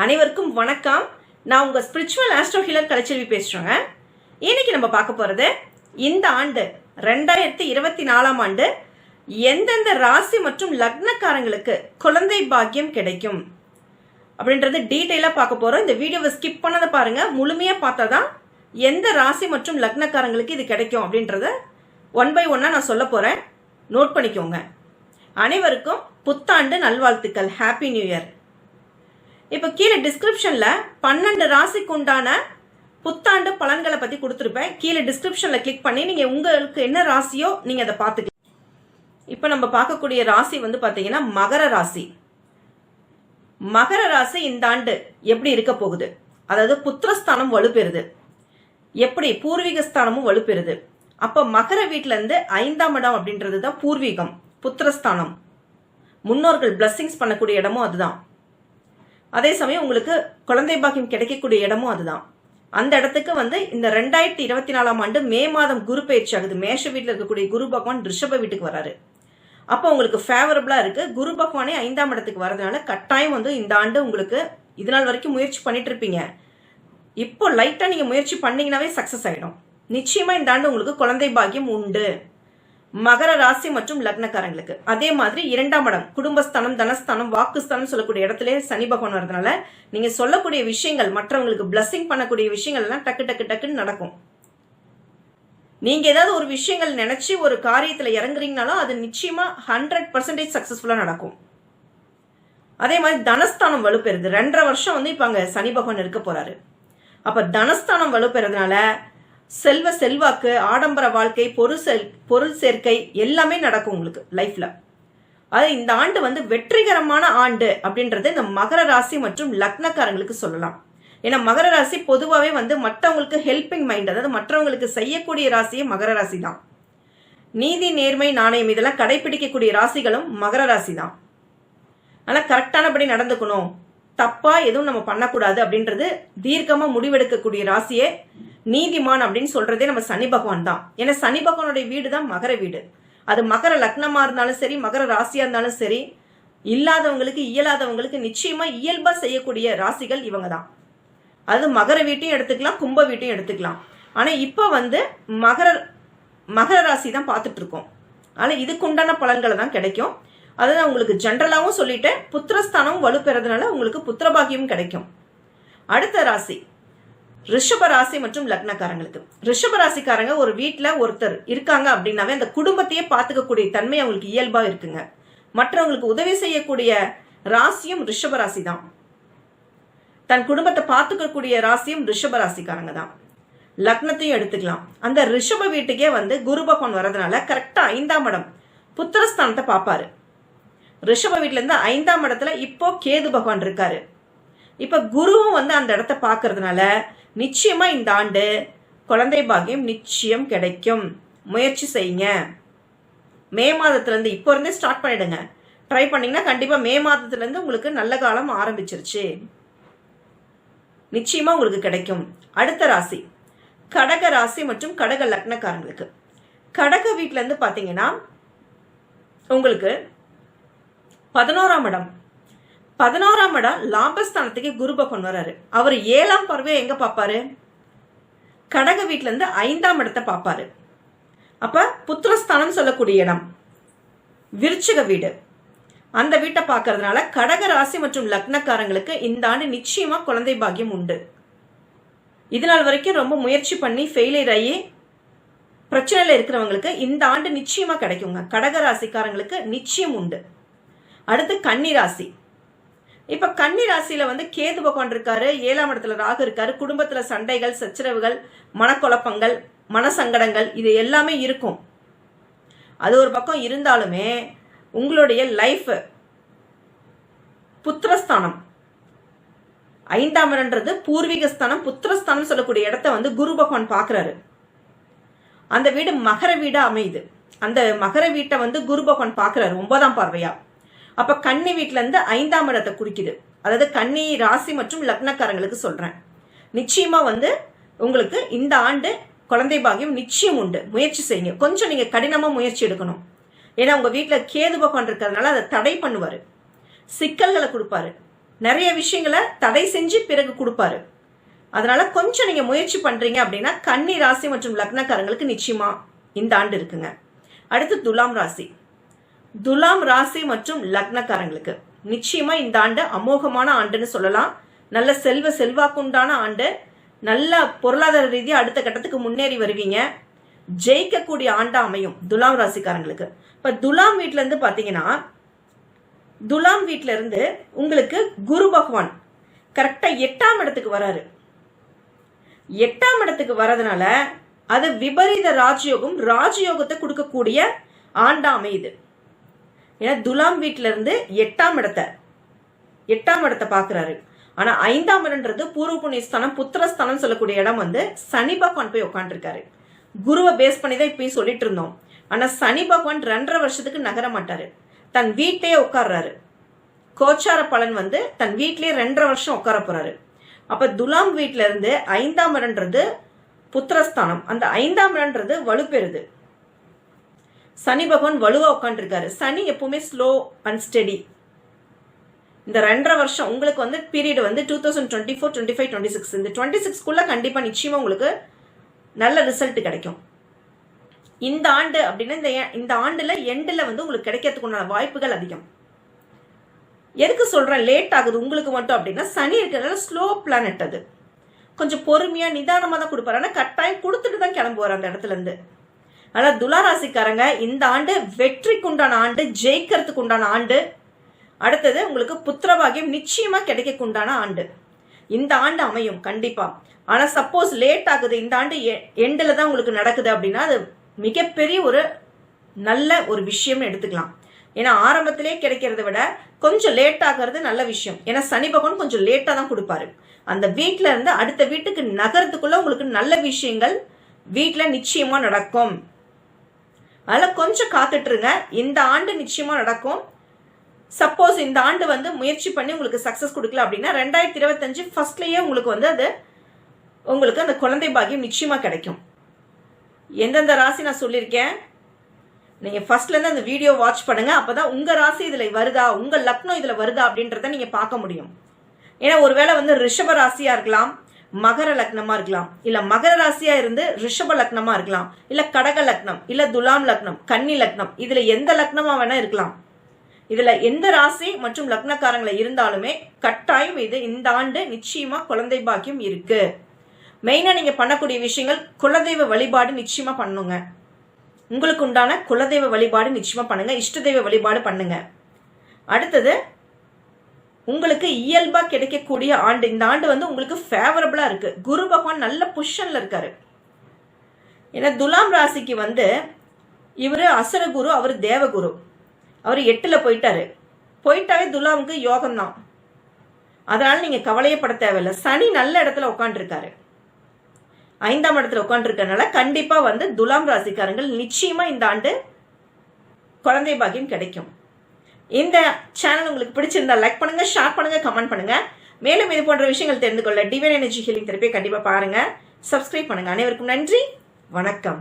அனைவருக்கும் வணக்கம். நான் உங்க ஸ்பிரிச்சுவல் ஆஸ்ட்ரோ ஹீலர் கலைச்செல்வி பேசுறேங்க. இன்னைக்கு நம்ம பார்க்க போறது இந்த ஆண்டு ரெண்டாயிரத்தி இருபத்தி நாலாம் ஆண்டு எந்தெந்த ராசி மற்றும் லக்னக்காரங்களுக்கு குழந்தை பாக்கியம் கிடைக்கும் அப்படின்றது டீட்டெயிலாக பார்க்க போறோம். இந்த வீடியோவை ஸ்கிப் பண்ணதை பாருங்க. முழுமையா பார்த்தா தான் எந்த ராசி மற்றும் லக்னக்காரங்களுக்கு இது கிடைக்கும் அப்படின்றத ஒன் பை ஒன்னா நான் சொல்ல போறேன். நோட் பண்ணிக்கோங்க. அனைவருக்கும் புத்தாண்டு நல்வாழ்த்துக்கள். ஹாப்பி நியூ இயர் இப்போ கீழே டிஸ்கிரிப்ஷனில் பன்னெண்டு ராசிக்கு உண்டான புத்தாண்டு பலன்களை பற்றி கொடுத்துருப்பேன். கீழே டிஸ்கிரிப்ஷனில் கிளிக் பண்ணி நீங்கள் உங்களுக்கு என்ன ராசியோ நீங்கள் அதை பார்த்துக்கலாம். இப்போ நம்ம பார்க்கக்கூடிய ராசி வந்து பார்த்தீங்கன்னா மகர ராசி. மகர ராசி இந்த ஆண்டு எப்படி இருக்க போகுது? அதாவது புத்திரஸ்தானம் வலுப்பெறுது. எப்படி? பூர்வீக ஸ்தானமும் வலுப்பெறுது. அப்போ மகர வீட்டிலேருந்து ஐந்தாம் இடம் அப்படின்றது தான் பூர்வீகம் புத்திரஸ்தானம். முன்னோர்கள் பிளஸ்ஸிங்ஸ் பண்ணக்கூடிய இடமும் அதுதான். அதே சமயம் உங்களுக்கு குழந்தை பாக்கியம் கிடைக்கக்கூடிய இடமும் அதுதான். அந்த இடத்துக்கு வந்து இந்த ரெண்டாயிரத்தி இருபத்தி நாலாம் ஆண்டு மே மாதம் குரு பயிற்சி ஆகுது. மேஷ வீட்டில் இருக்கக்கூடிய குரு பகவான் ரிஷப வீட்டுக்கு வராரு. அப்போ உங்களுக்கு ஃபேவரபிளா இருக்கு. குரு பகவானே ஐந்தாம் இடத்துக்கு வரதுனால கட்டாயம் வந்து இந்த ஆண்டு உங்களுக்கு இது நாள் வரைக்கும் முயற்சி பண்ணிட்டு இருப்பீங்க. இப்போ லைட்டா நீங்க முயற்சி பண்ணீங்கன்னாவே சக்சஸ் ஆயிடும். நிச்சயமா இந்த ஆண்டு உங்களுக்கு குழந்தை பாக்கியம் உண்டு. மகர ராசி மற்றும் லக்னக்காரங்களுக்கு. அதே மாதிரி இரண்டாம் இடம் குடும்பஸ்தானம் தனஸ்தானம் வாக்குஸ்தானம் சொல்லக்கூடிய இடத்துல சனி பகவான் வரதுனால நீங்க சொல்லக்கூடிய விஷயங்கள் மற்றவங்களுக்கு பிளஸ்ஸிங் பண்ணக்கூடிய விஷயங்கள் எல்லாம் டக்கு டக்கு டக்குன்னு நடக்கும். நீங்க ஏதாவது ஒரு விஷயங்கள் நினைச்சு ஒரு காரியத்துல இறங்குறீங்கனாலும் அது நிச்சயமா ஹண்ட்ரட் பர்சன்டேஜ் சக்சஸ்ஃபுல்லா நடக்கும். அதே மாதிரி தனஸ்தானம் வலுப்பெறுது. ரெண்டரை வருஷம் வந்து இப்ப அங்க சனி பகவான் இருக்க போறாரு. அப்ப தனஸ்தானம் வலுப்பெறதுனால செல்வ செல்வாக்கு ஆடம்பர வாழ்க்கை பொருள் செல் பொருள் சேர்க்கை எல்லாமே நடக்கும் உங்களுக்கு லைஃப்ல அது இந்த ஆண்டு வந்து வெற்றிகரமான ஆண்டு அப்படின்றது இந்த மகர ராசி மற்றும் லக்னக்காரங்களுக்கு சொல்லலாம். ஏன்னா மகர ராசி பொதுவாகவே வந்து மற்றவங்களுக்கு ஹெல்பிங் மைண்ட் அதாவது மற்றவங்களுக்கு செய்யக்கூடிய ராசியே மகர ராசி தான். நீதி நேர்மை நாணயம் இதெல்லாம் கடைபிடிக்கக்கூடிய ராசிகளும் மகர ராசி தான். ஆனால் கரெக்டானபடி நடந்துக்கணும். தப்பா எதுவும் நம்ம பண்ணக்கூடாது அப்படின்றது தீர்க்கமாக முடிவெடுக்கக்கூடிய ராசியே நீதிமான் அப்படின்னு சொல்றதே நம்ம சனி பகவான் தான். ஏன்னா சனி பகவானுடைய வீடு தான் மகர வீடு. அது மகர லக்னமா இருந்தாலும் சரி மகர ராசியா இருந்தாலும் சரி இல்லாதவங்களுக்கு இயலாதவங்களுக்கு நிச்சயமா இயல்பா செய்யக்கூடிய ராசிகள் இவங்க தான். அது மகர வீட்டையும் எடுத்துக்கலாம் கும்ப வீட்டையும் எடுத்துக்கலாம். ஆனா இப்போ வந்து மகர மகர ராசி தான் பார்த்துட்டு இருக்கோம் ஆனா இதுக்கு உண்டான பலன்களை தான் கிடைக்கும். அதுதான் உங்களுக்கு ஜென்ரலாகவும் சொல்லிட்டு புத்திரஸ்தானமும் வலுப்பெறதுனால உங்களுக்கு புத்திரபாகியம் கிடைக்கும். அடுத்த ராசி. ரிஷபராசி மற்றும் லக்னக்காரங்களுக்கு. ரிஷபராசிக்காரங்க ஒரு வீட்டில் ஒருத்தர் இருக்காங்க அப்படின்னாவே அந்த குடும்பத்தையே பார்த்துக்கக்கூடிய தன்மை அவங்களுக்கு இயல்பாக இருக்குங்க. மற்றவங்களுக்கு உதவி செய்யக்கூடிய ராசியும் ரிஷபராசி தான் தன் குடும்பத்தை பார்த்துக்கக்கூடிய ராசியும் ரிஷபராசிக்காரங்க தான். லக்னத்தையும் எடுத்துக்கலாம். அந்த ரிஷப வீட்டுக்கே வந்து குரு பகவான் வரதுனால கரெக்டாக ஐந்தாம் இடம் புத்திரஸ்தானத்தை பார்ப்பாரு ரிஷப வீட்டிலேருந்து ஐந்தாம் இடத்துல இப்போ கேது பகவான் இருக்காரு. இப்போ குருவும் வந்து அந்த இடத்த பார்க்கறதுனால நிச்சயமா இந்த ஆண்டு குழந்தை பாக்கியம் நிச்சயம் கிடைக்கும். முயற்சி செய்யுங்க. மே மாதத்துலேருந்து இப்போ இருந்தே ஸ்டார்ட் பண்ணிடுங்க. ட்ரை பண்ணீங்கன்னா கண்டிப்பா மே மாதத்துலேருந்து உங்களுக்கு நல்ல காலம் ஆரம்பிச்சிருச்சு. நிச்சயமா உங்களுக்கு கிடைக்கும். அடுத்த ராசி. கடக ராசி மற்றும் கடக லக்னக்காரங்களுக்கு. கடக வீட்டிலேருந்து பார்த்தீங்கன்னா உங்களுக்கு பதினோராம் இடம். பதினோராம் இடம் லாபஸ்தானத்துக்கு குரு பகவான் வர்றாரு. அவர் ஏழாம் பார்வையை எங்க பார்ப்பாரு? கடக வீட்டிலேருந்து ஐந்தாம் இடத்தை பார்ப்பாரு. அப்ப புத்திரஸ்தானம் சொல்லக்கூடிய இடம். விருச்சிக வீடு. அந்த வீட்டை பார்க்கறதுனால கடக ராசி மற்றும் லக்னக்காரங்களுக்கு இந்த ஆண்டு நிச்சயமா குழந்தை பாக்கியம் உண்டு. இது நாள் வரைக்கும் ரொம்ப முயற்சி பண்ணி ஃபெயிலியர் ஆகி பிரச்சனையில் இருக்கிறவங்களுக்கு இந்த ஆண்டு நிச்சயமா கிடைக்குங்க. கடக ராசிக்காரங்களுக்கு நிச்சயம் உண்டு. அடுத்து கன்னி ராசி. இப்ப கன்னி ராசியில வந்து கேது பகவான் இருக்காரு ஏழாம் இடத்துல ராகு இருக்காரு குடும்பத்துல சண்டைகள் சச்சரவுகள் மனக்குழப்பங்கள் மனசங்கடங்கள் இது எல்லாமே இருக்கும். அது ஒரு பக்கம் இருந்தாலுமே உங்களுடைய லைஃப் புத்திரஸ்தானம். ஐந்தாம் இடம்ன்றது பூர்வீக ஸ்தானம் புத்திரஸ்தானம் சொல்லக்கூடிய இடத்த வந்து குரு பகவான் பாக்குறாரு அந்த வீடு மகர வீடா அமையுது. அந்த மகர வீட்டை வந்து குரு பகவான் பாக்குறாரு ஒன்பதாம் பார்வையா? அப்ப கன்னி வீட்டுல இருந்து ஐந்தாம் இடத்தை குறிக்குது. அதாவது கன்னி ராசி மற்றும் லக்னக்காரங்களுக்கு சொல்றேன். நிச்சயமா வந்து உங்களுக்கு இந்த ஆண்டு குழந்தை பாகியம் நிச்சயம் உண்டு. முயற்சி செய்யுங்க. கொஞ்சம் நீங்க கடினமா முயற்சி எடுக்கணும். ஏன்னா உங்க வீட்டுல கேது பகவான் இருக்கிறதுனால அதை தடை பண்ணுவாரு. சிக்கல்களை கொடுப்பாரு. நிறைய விஷயங்களை தடை செஞ்சு பிறகு கொடுப்பாரு. அதனால கொஞ்சம் நீங்க முயற்சி பண்றீங்க அப்படின்னா கன்னி ராசி மற்றும் லக்னக்காரங்களுக்கு நிச்சயமா இந்த ஆண்டு இருக்குங்க. அடுத்து துலாம் ராசி. துலாம் ராசி மற்றும் லக்னக்காரங்களுக்கு. நிச்சயமா இந்த ஆண்டு அமோகமான ஆண்டுன்னு சொல்லலாம். நல்ல செல்வ செல்வாக்குண்டான ஆண்டு. நல்ல பொருளாதார ரீதியா அடுத்த கட்டத்துக்கு முன்னேறி வருவீங்க. ஜெயிக்கக்கூடிய ஆண்டா அமையும் துலாம் ராசிக்காரங்களுக்கு. இப்ப துலாம் வீட்டுல இருந்து பாத்தீங்கன்னா துலாம் வீட்டுல இருந்து உங்களுக்கு குரு பகவான் கரெக்டா எட்டாம் இடத்துக்கு வராரு. எட்டாம் இடத்துக்கு வரதுனால அது விபரீத ராஜயோகம் ராஜயோகத்தை கொடுக்கக்கூடிய ஆண்டா அமையுது. ஏன்னா துலாம் வீட்டில இருந்து எட்டாம் இடத்தை எட்டாம் இடத்தை பாக்குறாரு ஆனா ஐந்தாம் இடம்ன்றது பூர்வ புண்ணியஸ்தானம் புத்திரஸ்தானம் சொல்லக்கூடிய இடம் வந்து சனி பகவான் போய் உட்காந்துருக்காரு குருவை பேஸ் பண்ணி தான் இப்பயும் சொல்லிட்டு இருந்தோம். ஆனா சனி பகவான் ரெண்டரை வருஷத்துக்கு நகர மாட்டாரு. தன் வீட்லயே உட்கார்றாரு. கோச்சார பலன் வந்து தன் வீட்லயே ரெண்டரை வருஷம் உட்கார போறாரு. அப்ப துலாம் வீட்ல இருந்து ஐந்தாம் இடம்ன்றது புத்திரஸ்தானம். அந்த ஐந்தாம் இடம்ன்றது வலுப்பெறுது. சனி பகவான் வலுவா உட்காந்துருக்காரு சனி எப்பவுமே ஸ்லோ அண்ட் ஸ்டெடி இந்த ரெண்டரை வருஷம் உங்களுக்கு வந்து பீரியட் வந்து two thousand twenty four twenty five twenty six இந்த டுவெண்ட்டி சிக்ஸ்க்குள்ள கண்டிப்பா நிச்சயமா உங்களுக்கு நல்ல ரிசல்ட் கிடைக்கும். இந்த ஆண்டு அப்படின்னா இந்த இந்த ஆண்டுல எண்டில் வந்து உங்களுக்கு கிடைக்கிறதுக்கு உண்டான வாய்ப்புகள் அதிகம். எதுக்கு சொல்றேன்? லேட் ஆகுது உங்களுக்கு மட்டும் அப்படின்னா சனி இருக்கிறதுனால ஸ்லோ பிளானட் அது. கொஞ்சம் பொறுமையா நிதானமா தான் கொடுப்பாரு. ஆனா கட்டாயம் கொடுத்துட்டு தான் கிளம்புவார் அந்த இடத்துல ஆனால் துளாராசிக்காரங்க இந்த ஆண்டு வெற்றிக்கு உண்டான ஆண்டு ஜெயிக்கிறதுக்கு உண்டான ஆண்டு. அடுத்தது உங்களுக்கு புத்திரபாகியம் நிச்சயமா கிடைக்கக்குண்டான உண்டான ஆண்டு. இந்த ஆண்டு அமையும் கண்டிப்பா. ஆனா சப்போஸ் லேட் ஆகுது இந்த ஆண்டு எண்டில் தான் உங்களுக்கு நடக்குது அப்படின்னா அது மிகப்பெரிய ஒரு நல்ல ஒரு விஷயம்னு எடுத்துக்கலாம். ஏன்னா ஆரம்பத்திலே கிடைக்கிறத விட கொஞ்சம் லேட் ஆகிறது நல்ல விஷயம். ஏன்னா சனி பகவான் கொஞ்சம் லேட்டாக தான் கொடுப்பாரு. அந்த வீட்டில இருந்து அடுத்த வீட்டுக்கு நகரத்துக்குள்ள உங்களுக்கு நல்ல விஷயங்கள் வீட்டில் நிச்சயமா நடக்கும். அதில் கொஞ்சம் காத்துட்ருங்க. இந்த ஆண்டு நிச்சயமாக நடக்கும். சப்போஸ் இந்த ஆண்டு வந்து முயற்சி பண்ணி உங்களுக்கு சக்ஸஸ் கொடுக்கல அப்படின்னா ரெண்டாயிரத்தி இருபத்தஞ்சு ஃபர்ஸ்ட்லேயே உங்களுக்கு வந்து அது உங்களுக்கு அந்த குழந்தை பாக்கியம் நிச்சயமாக கிடைக்கும். எந்தெந்த ராசி நான் சொல்லியிருக்கேன்? நீங்கள் ஃபர்ஸ்ட்லேருந்து அந்த வீடியோ வாட்ச் பண்ணுங்க. அப்பதான் உங்கள் ராசி இதில் வருதா உங்கள் லக்னம் இதில் வருதா அப்படின்றத நீங்கள் பார்க்க முடியும். ஏன்னா ஒருவேளை வந்து ரிஷப ராசியாக இருக்கலாம். மகர லக்னமா இருக்கலாம். இல்ல மகர ராசியா இருந்து ரிஷப லக்னமா இருக்கலாம். இல்ல கடக லக்னம் இல்ல துலாம் லக்னம் கன்னி லக்னம் இதுல எந்த லக்னமா வேணா இருக்கலாம். இதுல எந்த ராசி மற்றும் லக்னக்காரங்களை இருந்தாலுமே கட்டாயம் இது இந்த ஆண்டு நிச்சயமா குழந்தை பாக்கியம் இருக்கு. மெயினா நீங்க பண்ணக்கூடிய விஷயங்கள் குலதெய்வ வழிபாடு நிச்சயமா பண்ணுங்க. உங்களுக்கு உண்டான குலதெய்வ வழிபாடு நிச்சயமா பண்ணுங்க. இஷ்ட தெய்வ வழிபாடு பண்ணுங்க. அடுத்தது உங்களுக்கு இயல்பா கிடைக்கக்கூடிய ஆண்டு இந்த ஆண்டு வந்து உங்களுக்கு ஃபேவரபிளா இருக்கு. குரு பகவான் நல்ல பொசிஷன்ல இருக்காரு. ஏன்னா துலாம் ராசிக்கு வந்து இவர் அசரகுரு அவர் தேவகுரு அவர் எட்டுல போயிட்டாரு. போயிட்டாவே துலாமுக்கு யோகம் தான் அதனால நீங்க கவலையப்பட தேவையில்லை. சனி நல்ல இடத்துல உட்காந்துருக்காரு ஐந்தாம் இடத்துல உட்காந்துருக்கனால கண்டிப்பா வந்து துலாம் ராசிக்காரங்கள் நிச்சயமா இந்த ஆண்டு குழந்தை பாக்கியம் கிடைக்கும். இந்த சேனல் உங்களுக்கு பிடிச்சிருந்தா லைக் பண்ணுங்க ஷேர் பண்ணுங்க கமெண்ட் பண்ணுங்க. மேலும் இது போன்ற விஷயங்கள் தெரிந்து கொள்ள டிவைன் எனர்ஜி ஹீலிங் தெரப்பியை கண்டிப்பாக பாருங்க. சப்ஸ்கிரைப் பண்ணுங்க. அனைவருக்கும் நன்றி. வணக்கம்.